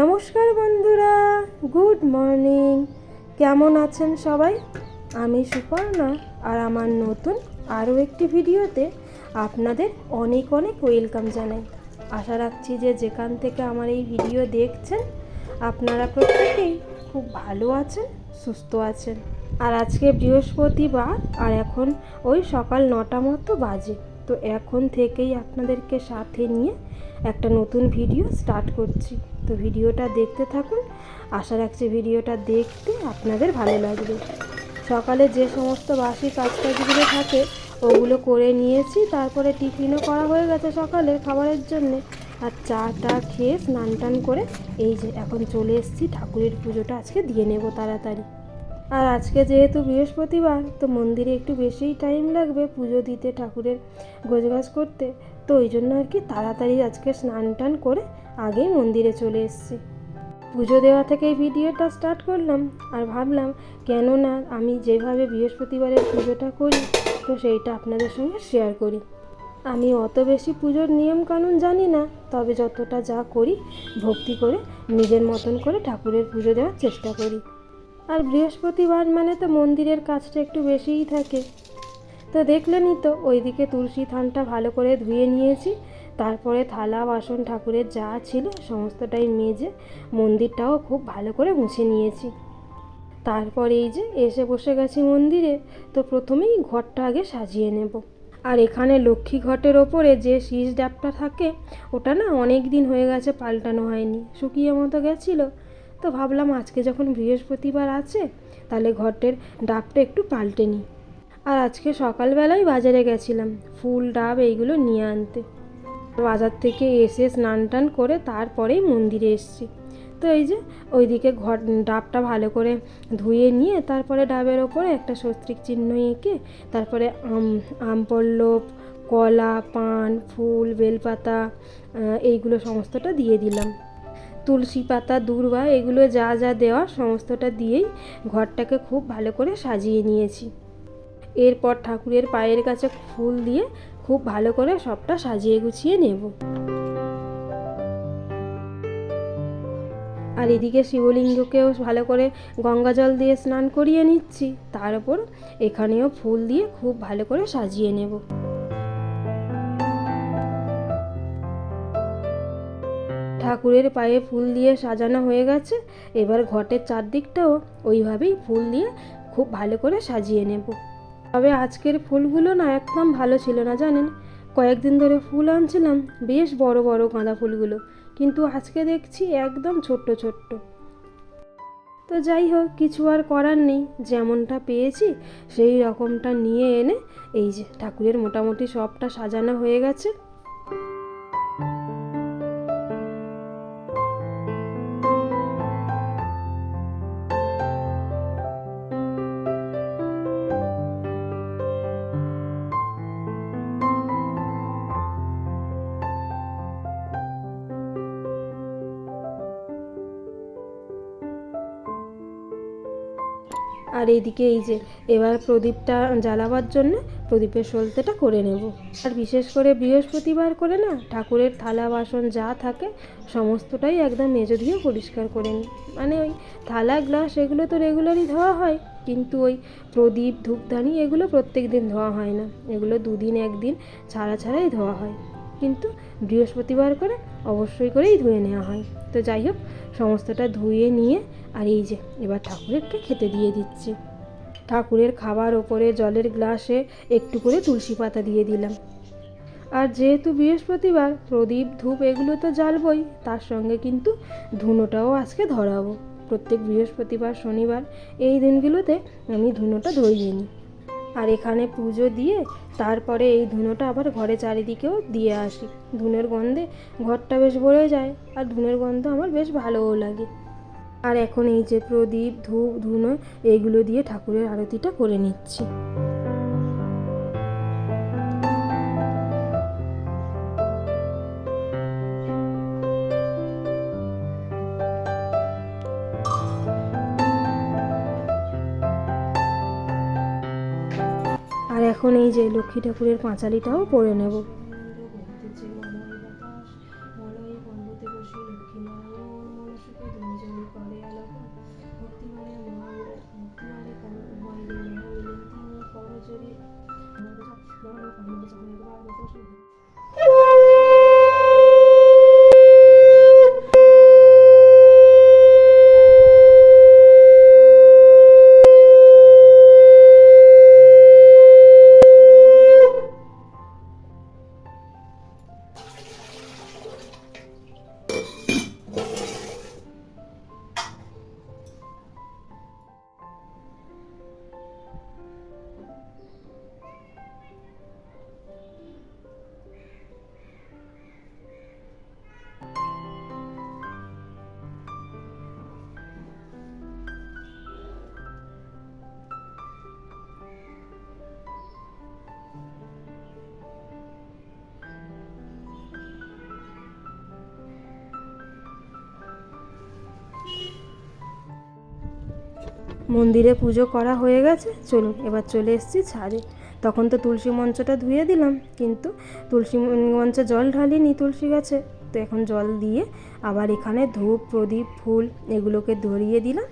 নমস্কার বন্ধুরা, good morning. কেমন আছেন সবাই? আমি সুপর্ণা, আর আমার নতুন আরও একটি ভিডিওতে আপনাদের অনেক অনেক ওয়েলকাম জানাই। আশা রাখছি যে যেখান থেকে আমার এই ভিডিও দেখছেন, আপনারা প্রত্যেকেই খুব ভালো আছেন, সুস্থ আছেন। আর আজকে বৃহস্পতিবার, আর এখন ওই সকাল নটা মতো বাজে। তো এখন থেকেই আপনাদেরকে সাথে নিয়ে একটা নতুন ভিডিও স্টার্ট করছি। তো ভিডিওটা দেখতে থাকুন। আশা রাখছি ভিডিওটা দেখতে আপনাদের ভালো লাগবে। সকালে যে সমস্ত বাসি কাজ কাজটাজগুলো থাকে, ওগুলো করে নিয়েছি। তারপরে টিফিনও করা হয়ে গেছে সকালে খাবারের জন্যে। আর চা টা খেয়ে স্নান টান করে এই যে এখন চলে এসেছি, ঠাকুরের পুজোটা আজকে দিয়ে নেব তাড়াতাড়ি। আর আজকে যেহেতু বৃহস্পতিবার, তো মন্দিরে একটু বেশিই টাইম লাগবে পুজো দিতে, ঠাকুরের গোছগাছ করতে। তো ওই জন্য আর কি তাড়াতাড়ি আজকে স্নান টান করে আগেই মন্দিরে চলে এসেছি। পুজো দেওয়া থেকে ভিডিওটা স্টার্ট করলাম আর ভাবলাম কেন না আমি যেভাবে বৃহস্পতিবারের পুজোটা করি, তো সেইটা আপনাদের সঙ্গে শেয়ার করি। আমি অত বেশি পুজোর নিয়ম কানুন জানি না, তবে যতটা যা করি, ভক্তি করে, নিজের মতন করে ঠাকুরের পুজো দেওয়ার চেষ্টা করি। আর বৃহস্পতিবার মানে তো মন্দিরের কাজটা একটু বেশিই থাকে। তো দেখলেনই তো, ওইদিকে তুলসী থানটা ভালো করে ধুয়ে নিয়েছি তারপরে থালা, বাসন, ঠাকুরের যা ছিল সমস্তটাই মেজে মন্দিরটাও খুব ভালো করে মুছে নিয়েছি। তারপর এই যে এসে বসে গেছি মন্দিরে, তো প্রথমেই ঘরটা আগে সাজিয়ে নেব। আর এখানে লক্ষ্মী ঘটের ওপরে যে শীষ ডাবটা থাকে, ওটা না অনেক দিন হয়ে গেছে পাল্টানো হয়নি, শুকিয়ে মতো গেছিল। তো ভাবলাম আজকে যখন বৃহস্পতিবার আছে, তাহলে ঘটের ডাবটা একটু পাল্টে নিই। আর আজকে সকালবেলায় বাজারে গেছিলাম, ফুল, ডাব এইগুলো নিয়ে আনতে। বাজার থেকে এসে স্নান টান করে তারপরেই মন্দিরে এসেছি। তো এই যে ওইদিকে ঘর, ডাবটা ভালো করে ধুয়ে নিয়ে তারপরে ডাবের ওপরে একটা স্বস্তিক চিহ্ন এঁকে তারপরে আম আম পল্লব, কলা, পান, ফুল, বেলপাতা এইগুলো সমস্তটা দিয়ে দিলাম। তুলসী পাতা, দূর্বা, এগুলো যা যা দেওয়া সমস্তটা দিয়েই ঘরটাকে খুব ভালো করে সাজিয়ে নিয়েছি। এরপর ঠাকুরের পায়ের কাছে ফুল দিয়ে খুব ভালো করে সবটা সাজিয়ে গুছিয়ে নেব। আর এদিকে শিবলিঙ্গকেও ভালো করে গঙ্গা জল দিয়ে স্নান করিয়ে নিচ্ছি। তার উপর এখানেও ফুল দিয়ে খুব ভালো করে সাজিয়ে নেব। ঠাকুরের পায়ে ফুল দিয়ে সাজানো হয়ে গেছে। এবার ঘটের চারদিকটাও ওইভাবেই ফুল দিয়ে খুব ভালো করে সাজিয়ে নেব। তবে আজকের ফুলগুলো না একদম ভালো ছিল না, জানেন? কয়েকদিন ধরে ফুল আনছিলাম, বেশ বড় বড় গাঁদা ফুলগুলো, কিন্তু আজকে দেখছি একদম ছোট্ট ছোট্ট। তো যাই হোক, কিছু আর করার নেই, যেমনটা পেয়েছি সেই রকমটা নিয়ে এনে, এই যে ঠাকুরের মোটামুটি সবটা সাজানো হয়ে গেছে। আর এইদিকে এই যে, এবার প্রদীপটা জ্বালাবার জন্য প্রদীপের সলতেটা করে নেব। আর বিশেষ করে বৃহস্পতিবার করে না, ঠাকুরের থালা বাসন যা থাকে সমস্তটাই একদম মেজো দিয়ে পরিষ্কার করে নিই। মানে ওই থালা, গ্লাস এগুলো তো রেগুলারই ধোয়া হয়, কিন্তু ওই প্রদীপ, ধূপধানি এগুলো প্রত্যেক দিন ধোয়া হয় না। এগুলো দুদিন একদিন ছাড়া ছাড়াই ধোয়া হয়। কিন্তু বৃহস্পতিবার করে অবশ্যই করেই ধুয়ে নেওয়া হয়। তো যাই হোক, সমস্তটা ধুয়ে নিয়ে আর এই যে, এবার ঠাকুরকে খেতে দিয়ে দিচ্ছি। ঠাকুরের খাবার ওপরে জলের গ্লাসে একটু করে তুলসী পাতা দিয়ে দিলাম। আর যেহেতু বৃহস্পতিবার, প্রদীপ, ধূপ এগুলো তো জ্বালবই, তার সঙ্গে কিন্তু ধুনোটাও আজকে ধরাবো। প্রত্যেক বৃহস্পতিবার, শনিবার, এই দিনগুলোতে আমি ধুনোটা ধরিয়ে নিই। আর এখানে পুজো দিয়ে তারপরে এই ধুনোটা আবার ঘরে চারিদিকেও দিয়ে আসি। ধুনোর গন্ধে ঘরটা বেশ ভরে যায় আর ধুনোর গন্ধ আমার বেশ ভালোও লাগে। আর এখন এই যে প্রদীপ, ধূপ, ধুনো, এইগুলো দিয়ে ঠাকুরের আরতিটা করে নিচ্ছি। এখন এই যে লক্ষ্মী ঠাকুরের পাঁচালিটাও পরে নেব। মন্দিরে পুজো করা হয়ে গেছে। চলুন, এবার চলে এসছি ছাদে। তখন তো তুলসী মঞ্চটা ধুয়ে দিলাম, কিন্তু তুলসী মঞ্চে জল ঢালিনি তুলসী গাছে। তো এখন জল দিয়ে আবার এখানে ধূপ, প্রদীপ, ফুল এগুলোকে ধরিয়ে দিলাম।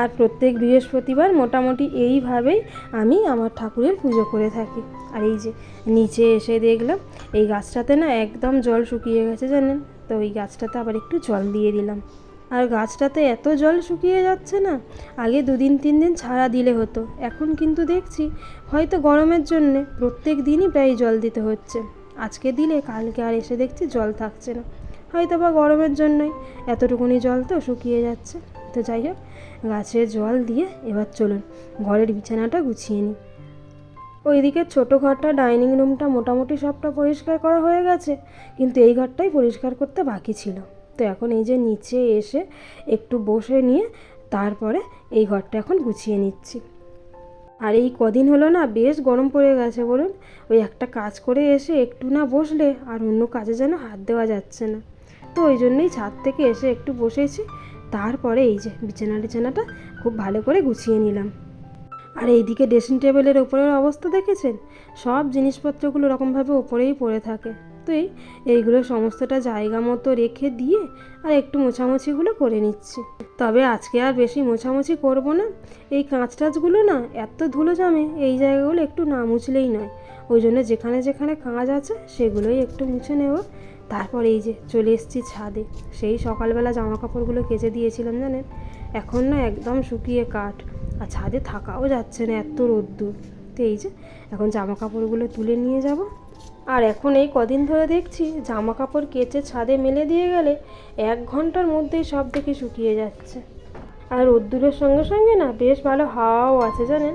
আর প্রত্যেক বৃহস্পতিবার মোটামুটি এইভাবেই আমি আমার ঠাকুরের পুজো করে থাকি। আর এই যে নিচে এসে দেখলাম, এই গাছটাতে না একদম জল শুকিয়ে গেছে জানেন? তো ওই গাছটাতে আবার একটু জল দিয়ে দিলাম। আর গাছটাতে এত জল শুকিয়ে যাচ্ছে না, আগে দুদিন তিন দিন ছাড়া দিলে হতো, এখন কিন্তু দেখছি হয়তো গরমের জন্যে প্রত্যেক দিনই প্রায় জল দিতে হচ্ছে। আজকে দিলে, কালকে আর এসে দেখছি জল থাকছে না। হয়তো বা গরমের জন্যই এতটুকুনি জল তো শুকিয়ে যাচ্ছে। তো যাই হোক গাছে জল দিয়ে এবার চলুন, ঘরের বিছানাটা গুছিয়ে নিই। ওইদিকে ছোটো ঘরটা, ডাইনিং রুমটা মোটামুটি সবটা পরিষ্কার করা হয়ে গেছে, কিন্তু এই ঘরটাই পরিষ্কার করতে বাকি ছিল। তো এখন এই যে নিচে এসে একটু বসে নিয়ে তারপরে এই ঘরটা এখন গুছিয়ে নিচ্ছি। আর এই কদিন হলো না, বেশ গরম পড়ে গেছে বলুন। ওই একটা কাজ করে এসে একটু না বসলে আর অন্য কাজে যেন হাত দেওয়া যাচ্ছে না। তো ওই জন্যই ছাদ থেকে এসে একটু বসেছি। তারপরে এই যে বিছানা টিছানাটা খুব ভালো করে গুছিয়ে নিলাম। আর এইদিকে ড্রেসিং টেবিলের ওপরের অবস্থা দেখেছেন? সব জিনিসপত্রগুলো ওরকমভাবে ওপরেই পড়ে থাকে। তো এইগুলো সমস্তটা জায়গা মতো রেখে দিয়ে আর একটু মোছামুছিগুলো করে নিচ্ছি। তবে আজকে আর বেশি মোছামুছি করব না। এই কাঁচ টাচগুলো না এত ধুলো জমে, এই জায়গাগুলো একটু না মুছলেই নয়। ওই জন্য যেখানে যেখানে কাঁচ আছে সেগুলোই একটু মুছে নেব। তারপর এই যে চলে এসেছি ছাদে। সেই সকালবেলা জামা কাপড়গুলো কেচে দিয়েছিলাম জানেন? এখন না একদম শুকিয়ে কাঠ। আর ছাদে থাকাও যাচ্ছে না এত রোদ্দুর। তো এই যে এখন জামা কাপড়গুলো তুলে নিয়ে যাব। আর এখন এই কদিন ধরে দেখছি জামা কাপড় কেচে ছাদে মেলে দিয়ে গেলে এক ঘণ্টার মধ্যেই সব দেখে শুকিয়ে যাচ্ছে। আর রোদ্দুরের সঙ্গে সঙ্গে না বেশ ভালো হাওয়াও আছে জানেন?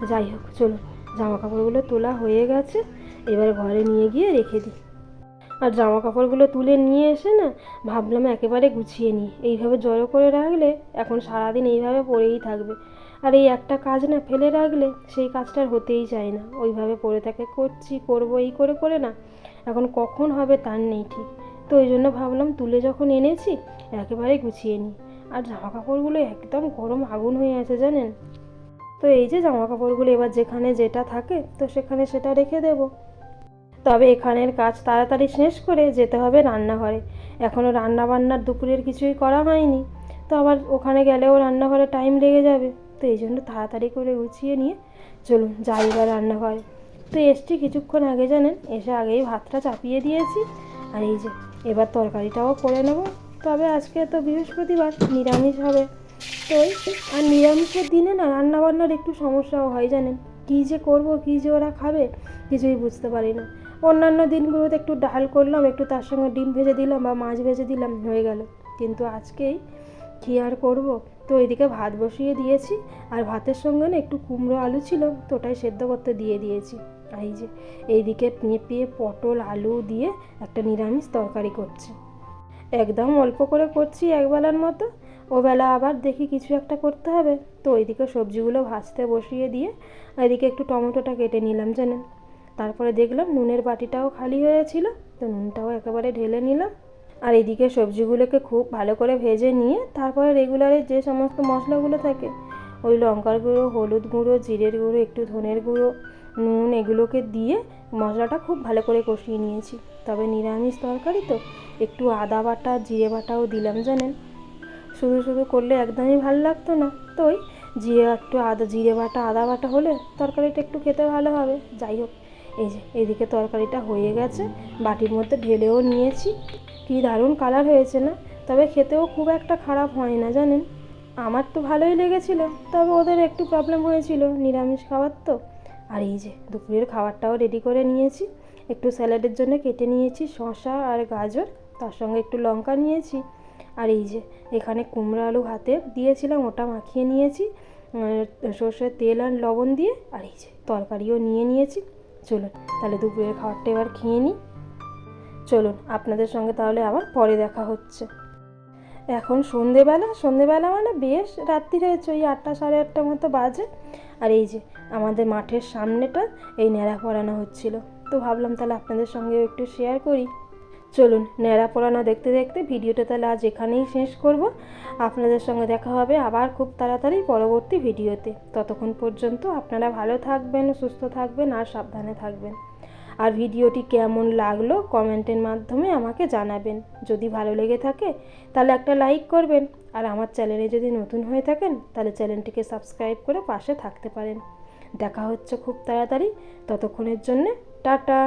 তো যাই হোক, চলুন। জামা কাপড়গুলো তোলা হয়ে গেছে। এবার ঘরে নিয়ে গিয়ে রেখে দিই। আর জামা কাপড়গুলো তুলে নিয়ে এসে না ভাবলাম একেবারে গুছিয়ে নিই। এইভাবে জড়ো করে রাখলে এখন সারাদিন এইভাবে পড়েই থাকবে। আর এই একটা কাজ না ফেলে রাখলে সেই কাজটা আর হতেই চায় না। ওইভাবে পড়ে থাকে, করছি, করব, এই করে করে না। এখন কখন হবে তার নেই ঠিক। তো ওই জন্য ভাবলাম তুলে যখন এনেছি একেবারে গুছিয়ে নিই। আর জামা কাপড়গুলো একদম গরম আগুন হয়ে আছে জানেন? তো এই যে জামা কাপড়গুলো এবার যেখানে যেটা থাকে তো সেখানে সেটা রেখে দেবো। তবে এখানের কাজ তাড়াতাড়ি শেষ করে যেতে হবে রান্নাঘরে। এখনও রান্নাবান্নার দুপুরের কিছুই করা হয়নি। তো আবার ওখানে গেলেও রান্নাঘরে টাইম লেগে যাবে। তো এই জন্য তাড়াতাড়ি করে গুছিয়ে নিয়ে চলুন যাই বা রান্নাঘরে। তো এসছি কিছুক্ষণ আগে জানেন? এসে আগেই ভাতটা চাপিয়ে দিয়েছি। আর এই যে, এবার তরকারিটাও করে নেব। তবে আজকে তো বৃহস্পতিবার, নিরামিষ হবে। তো আর নিরামিষের দিনে না রান্নাবান্নার একটু সমস্যাও হয় জানেন? কী যে করব, কী যে ওরা খাবে, কিছুই বুঝতে পারি না। অন্যান্য দিনগুলোতে একটু ডাল করলাম, একটু তার সঙ্গে ডিম ভেজে দিলাম বা মাছ ভেজে দিলাম, হয়ে গেল। কিন্তু আজকেই কী আর করব? তো এদিকে ভাত বসিয়ে দিয়েছি, আর ভাতের সঙ্গে না একটু কুমড়ো আলু ছিল, তো ওটাই সেদ্ধ করতে দিয়ে দিয়েছি। এই যে, এইদিকে পেঁপে, পটল, আলু দিয়ে একটা নিরামিষ তরকারি করছি। একদম অল্প করে করছি একবেলার মতো ওবেলা আবার দেখি কিছু একটা করতে হবে। তো ওইদিকে সবজিগুলো ভাজতে বসিয়ে দিয়ে, এদিকে একটু টমেটোটা কেটে নিলাম, জানেন। তারপরে দেখলাম নুনের বাটিটাও খালি হয়েছিল তো নুনটাও একেবারে ঢেলে নিলাম। আর এদিকে সবজিগুলোকে খুব ভালো করে ভেজে নিয়ে, তারপরে রেগুলারের যে সমস্ত মশলাগুলো থাকে, ওই লঙ্কার গুঁড়ো, হলুদ গুঁড়ো, জিরের গুঁড়ো, একটু ধনের গুঁড়ো, নুন, এগুলোকে দিয়ে মশলাটা খুব ভালো করে কষিয়ে নিয়েছি। তবে নিরামিষ তরকারি তো, একটু আদা বাটা, জিরে বাটাও দিলাম, জানেন? শুধু শুধু করলে একদমই ভালো লাগতো না। তো ওই জিরে, একটু আদা, জিরে বাটা, আদা বাটা হলে তরকারিটা একটু খেতে ভালো হবে। যাই হোক। এই যে, এদিকে তরকারিটা হয়ে গেছে, বাটির মধ্যে ঢেলেও নিয়েছি। কি দারুণ কালার হয়েছে না? তবে খেতেও খুব একটা খারাপ হয় না, জানেন? আমার তো ভালোই লেগেছিল, তবে ওদের একটু প্রবলেম হয়েছিল, নিরামিষ খাবার তো। আর এই যে, দুপুরের খাবারটাও রেডি করে নিয়েছি। একটু স্যালাডের জন্য কেটে নিয়েছি, শসা আর গাজর, তার সঙ্গে একটু লঙ্কা নিয়েছি। আর এই যে, এখানে কুমড়ো আলু হাতে দিয়েছিলাম, ওটা মাখিয়ে নিয়েছি সর্ষের তেল আর লবণ দিয়ে, আর এই যে, তরকারিও নিয়ে নিয়েছি। চলুন, তাহলে দুপুরের খাবারটা এবার খেয়ে নিই। চলুন, আপনাদের সঙ্গে তাহলে আবার পরে দেখা হচ্ছে। এখন সন্ধেবেলা সন্ধেবেলা মানে বেশ রাত্রি হয়েছে, ওই আটটা সাড়ে আটটা মতো বাজে। আর এই যে আমাদের মাঠের সামনেটা, এই ন্যাড়া পড়ানো হচ্ছিল। তো ভাবলাম তাহলে আপনাদের সঙ্গে একটু শেয়ার করি। চলুন ন্যাড়া পড়ানো দেখতে দেখতে ভিডিওটা তাহলে আজ এখানেই শেষ করব। আপনাদের সঙ্গে দেখা হবে আবার খুব তাড়াতাড়ি পরবর্তী ভিডিওতে। ততক্ষণ পর্যন্ত আপনারা ভালো থাকবেন, সুস্থ থাকবেন আর সাবধানে থাকবেন। আর ভিডিওটি কেমন লাগল কমেন্টের মাধ্যমে আমাকে জানাবেন। যদি ভালো লেগে থাকে তাহলে একটা লাইক করবেন। আর আমার চ্যানেলে যদি নতুন হয়ে থাকেন তাহলে চ্যানেলটিকে সাবস্ক্রাইব করে পাশে থাকতে পারেন। দেখা হচ্ছে খুব তাড়াতাড়ি। ততক্ষণের জন্যে টাটা।